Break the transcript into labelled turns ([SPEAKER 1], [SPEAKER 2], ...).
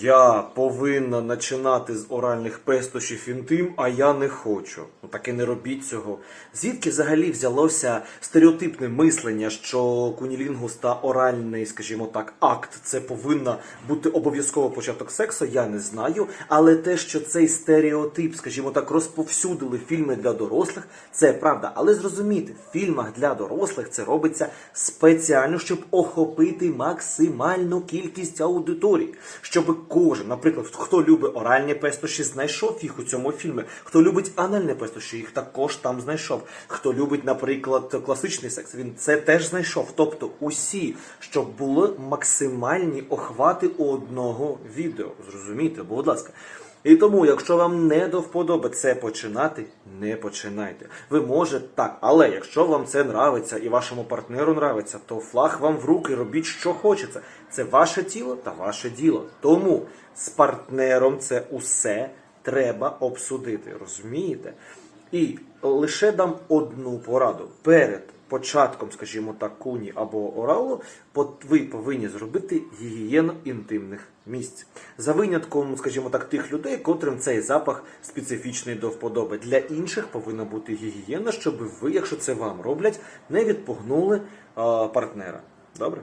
[SPEAKER 1] Я повинна починати з оральних пестощів інтим, а я не хочу. Так і не робіть цього. Звідки взагалі взялося стереотипне мислення, що кунілінгус та оральний, скажімо так, акт це повинна бути обов'язково початок сексу, я не знаю. Але те, що цей стереотип, скажімо так, розповсюдили фільми для дорослих, це правда. Але зрозумійте, в фільмах для дорослих це робиться спеціально, щоб охопити максимальну кількість аудиторії, щоб кожен, наприклад, хто любить оральні пестощі, знайшов їх у цьому фільмі. Хто любить анальні пестощі, їх також там знайшов. Хто любить, наприклад, класичний секс, він це теж знайшов. Тобто усі, щоб були максимальні охвати одного відео. Зрозумійте, будь ласка. І тому, якщо вам не до вподоби це починати, не починайте. Ви можете так, але якщо вам це нравиться і вашому партнеру нравиться, то флаг вам в руки робіть, що хочеться. Це ваше тіло та ваше діло. Тому з партнером це усе треба обсудити. Розумієте? І лише дам одну пораду перед початком, скажімо так, куні або оралу, ви повинні зробити гігієну інтимних місць. За винятком, скажімо так, тих людей, котрим цей запах специфічний до вподоби. Для інших повинна бути гігієна, щоб ви, якщо це вам роблять, не відпугнули партнера. Добре?